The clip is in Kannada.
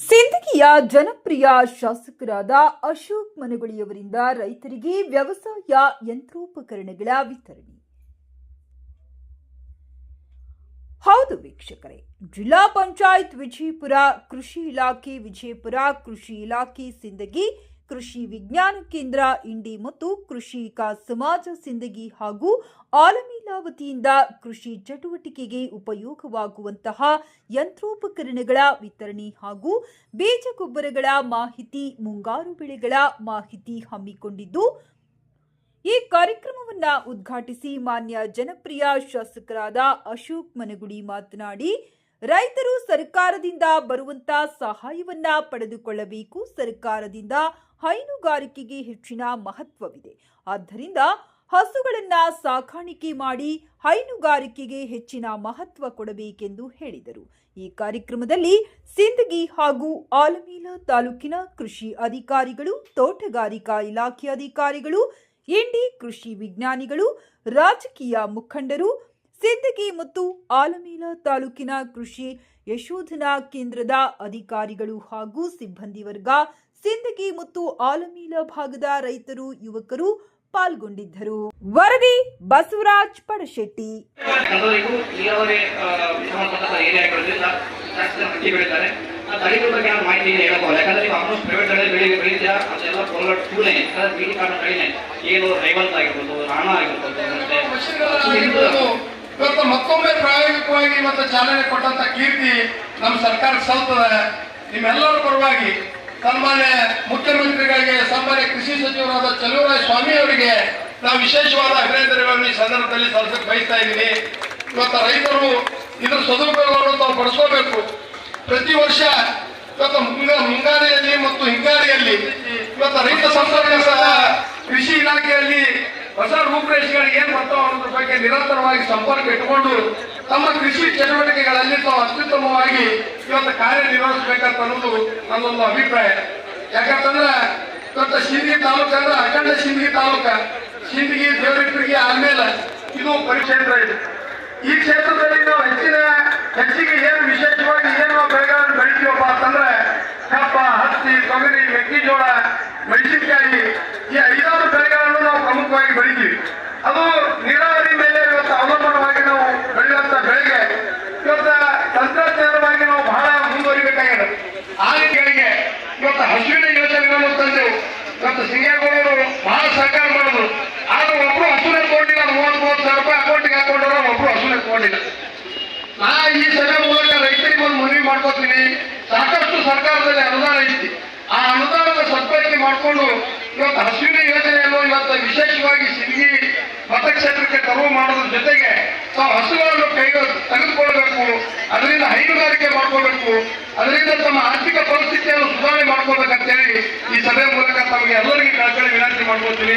ಸಿಂದಗಿಯ ಜನಪ್ರಿಯ ಶಾಸಕರಾದ ಅಶೋಕ್ ಮನಗುಳಿಯವರಿಂದ ರೈತರಿಗೆ ವ್ಯವಸಾಯ ಯಂತ್ರೋಪಕರಣಗಳ ವಿತರಣೆ. ಹೌದು ವೀಕ್ಷಕರೇ, ಜಿಲ್ಲಾ ಪಂಚಾಯತ್ ವಿಜಯಪುರ, ಕೃಷಿ ಇಲಾಖೆ ವಿಜಯಪುರ, ಕೃಷಿ ಇಲಾಖೆ, ಸಿಂದಗಿ ಕೃಷಿ ವಿಜ್ಞಾನ ಕೇಂದ್ರ, ಇಂಡಿ ಮತ್ತು ಕೃಷಿಕ ಸಮಾಜ ಸಿಂದಗಿ ಹಾಗೂ ಆಲಮೀಲಾವತಿಯಿಂದ ಕೃಷಿ ಚಟುವಟಿಕೆಗೆ ಉಪಯೋಗವಾಗುವಂತಹ ಯಂತ್ರೋಪಕರಣಗಳ ವಿತರಣೆ ಹಾಗೂ ಬೀಜ ಗೊಬ್ಬರಗಳ ಮಾಹಿತಿ, ಮುಂಗಾರು ಬೆಳೆಗಳ ಮಾಹಿತಿ ಹಮ್ಮಿಕೊಂಡಿದ್ದು, ಈ ಕಾರ್ಯಕ್ರಮವನ್ನ ಉದ್ಘಾಟಿಸಿ ಮಾನ್ಯ ಜನಪ್ರಿಯ ಶಾಸಕರಾದ ಅಶೋಕ್ ಮನಗುಡಿ ಮಾತನಾಡಿ, ರೈತರು ಸರ್ಕಾರದಿಂದ ಬರುವಂತ ಸಹಾಯವನ್ನ ಪಡೆದುಕೊಳ್ಳಬೇಕು, ಸರ್ಕಾರದಿಂದ ಹೈನುಗಾರಿಕೆಗೆ ಹೆಚ್ಚಿನ ಮಹತ್ವವಿದೆ. ಆದ್ದರಿಂದ ಹಸುಗಳನ್ನ ಸಾಕಾಣಿಕೆ ಮಾಡಿ ಹೈನುಗಾರಿಕೆಗೆ ಹೆಚ್ಚಿನ ಮಹತ್ವ ಕೊಡಬೇಕೆಂದು ಹೇಳಿದರು. ಈ ಕಾರ್ಯಕ್ರಮದಲ್ಲಿ ಸಿಂದಗಿ ಹಾಗೂ ಆಲಮೀಲ ತಾಲೂಕಿನ ಕೃಷಿ ಅಧಿಕಾರಿಗಳು, ತೋಟಗಾರಿಕಾ ಇಲಾಖೆ ಅಧಿಕಾರಿಗಳು ಎಂಡಿ ಕೃಷಿ ವಿಜ್ಞಾನಿಗಳು, ರಾಜಕೀಯ ಮುಖಂಡರು, ಸಿಂದಗಿ ಮತ್ತು ಆಲಮೀಲ ತಾಲೂಕಿನ ಕೃಷಿ ಯಶೋಧನಾ ಕೇಂದ್ರದ ಅಧಿಕಾರಿಗಳು ಹಾಗೂ ಸಿಬ್ಬಂದಿ ವರ್ಗ ಸಿಂದಗಿ ಮತ್ತು ಆಲಮೀಲ ಭಾಗದ ರೈತರು ಯುವಕರು ಪಾಲ್ಗೊಂಡಿದ್ದರು. ವರದಿ ಬಸವರಾಜ್ ಪಡಶೆಟ್ಟಿ. ಮಾಹಿತಿ ಹೇಳೋಕ್ಕೋಲ್ಲ ಯಾಕಂದ್ರೆ ನೀವು ಆಲ್ಮೋಸ್ಟ್ ಪ್ರೈವೇಟ್ ತಳಿ ಬೆಳಿ ಬೆಳೀತೀರಾ ಅದೆಲ್ಲ ಫೋರ್ವರ್ಡ್ ಟೂನೇ ಅದ್ರ ಕಾರಣ ತಳಿನೇ ಏನು ರೈವಲ್ಸ್ ಆಗಿರ್ಬೋದು ರಾಣ ಆಗಿರ್ಬೋದು ಮತ್ತೆ ಮಷಿನ್ಗಳಾಗಿರ್ಬೋದು ಇವತ್ತು ಮತ್ತೊಮ್ಮೆ ಪ್ರಾಯೋಗಿಕವಾಗಿ ಇವತ್ತು ಚಾಲನೆ ಕೊಟ್ಟಂತ ಕೀರ್ತಿ ನಮ್ಮ ಸರ್ಕಾರ ಸಲ್ತದೆ ನಿಮ್ಮೆಲ್ಲರ ಪರವಾಗಿ ಸನ್ಮಾನ್ಯ ಮುಖ್ಯಮಂತ್ರಿಗಳಿಗೆ, ಸನ್ಮಾನ್ಯ ಕೃಷಿ ಸಚಿವರಾದ ಚಲುವರಾಯ ಸ್ವಾಮಿ ಅವರಿಗೆ ನಾವು ವಿಶೇಷವಾದ ಅಭಿನಂದನೆಗಳನ್ನು ಈ ಸಂದರ್ಭದಲ್ಲಿ ಸಲ್ಲಿಸಕ್ಕೆ ಬಯಸ್ತಾ ಇದ್ದೀನಿ. ಇವತ್ತು ರೈತರು ಇದರ ಸದುಪಯೋಗವನ್ನು ತಾವು ಪಡಿಸ್ಕೋಬೇಕು. ಪ್ರತಿ ವರ್ಷ ಇವತ್ತು ಮುಂಗ- ಮುಂಗಾರಿಯಲ್ಲಿ ಮತ್ತು ಹಿಂಗಾರಿಯಲ್ಲಿ ಇವತ್ತು ರೈತ ಸಂಪರ್ಕ ಸಹ ಕೃಷಿ ಇಲಾಖೆಯಲ್ಲಿ ಹೊಸ ರೂಪರೇಷೆಗಳಿಗೆ ಏನು ಬರ್ತಾವ ಅನ್ನೋದ್ರ ಬಗ್ಗೆ ನಿರಂತರವಾಗಿ ಸಂಪರ್ಕ ಇಟ್ಕೊಂಡು ತಮ್ಮ ಕೃಷಿ ಚಟುವಟಿಕೆಗಳಲ್ಲಿ ತಾವು ಅತ್ಯುತ್ತಮವಾಗಿ ಇವತ್ತು ಕಾರ್ಯನಿರ್ವಹಿಸಬೇಕಂತ ಅನ್ನೋದು ನನ್ನೊಂದು ಅಭಿಪ್ರಾಯ. ಯಾಕಂತಂದ್ರೆ ಇವತ್ತು ಸಿಂದಗಿ ತಾಲೂಕು ಅಂದ್ರೆ ಅಖಂಡ ಸಿಂದಗಿ ತಾಲೂಕ. ಸಿಂದಗಿ ದೇವರಿಪ್ಪರಿಗೆ ಆದ್ಮೇಲೆ ಇದು ಪರಿಕ್ಷೇತ್ರ ಇದೆ. ಈ ಕ್ಷೇತ್ರದಲ್ಲಿ ನಾವು ಹೆಚ್ಚಿನ, ಹೆಚ್ಚಿಗೆ ಏನು ವಿಶೇಷವಾಗಿ ಏನು ಬೆಳೆಗಳನ್ನು ಬೆಳಿತೀವಪ್ಪ ಅಂತಂದ್ರೆ ಕಪ್ಪ, ಹತ್ತಿ, ತೊಗರಿ, ಮೆಕ್ಕೆಜೋಳ, ಮೆಣಸಿನಕಾಯಿ ಈ ಐದಾರು ಬೆಳೆಗಳನ್ನು ನಾವು ಪ್ರಮುಖವಾಗಿ ಬೆಳಿತೀವಿ. ಅದು ನೀರಾವರಿ ಮೇಲೆ ನಾ ಈ ಸಭೆ ಮೂಲಕ ರೈತರಿಗೆ ಒಂದು ಮನವಿ ಮಾಡ್ಕೋತೀನಿ. ಸಾಕಷ್ಟು ಸರ್ಕಾರದಲ್ಲಿ ಅನುದಾನ ಐತಿ. ಆ ಅನುದಾನದ ಸದ್ಬಳಕೆ ಮಾಡಿಕೊಂಡು ಇವತ್ತು ಹಸುವಿನ ಯೋಜನೆಯನ್ನು ಇವತ್ತು ವಿಶೇಷವಾಗಿ ಸಿಂಗಿ ಮತಕ್ಷೇತ್ರಕ್ಕೆ ತರುವ ಮಾಡೋದ್ರ ಜೊತೆಗೆ ತಾವು ಹಸುಗಳನ್ನು ಕೈಗೆ ತೆಗೆದುಕೊಳ್ಬೇಕು. ಅದರಿಂದ ಹೈನುಗಾರಿಕೆ ಮಾಡ್ಕೋಬೇಕು ಅದರಿಂದ ತಮ್ಮ ಆರ್ಥಿಕ ಪರಿಸ್ಥಿತಿಯನ್ನು ಸುಧಾರಣೆ ಮಾಡ್ಕೋಬೇಕಂತೇಳಿ ಈ ಸಭೆ ಮೂಲಕ ತಮಗೆ ಎಲ್ಲರಿಗೂ ವಿನಂತಿ ಮಾಡ್ಕೋತೀನಿ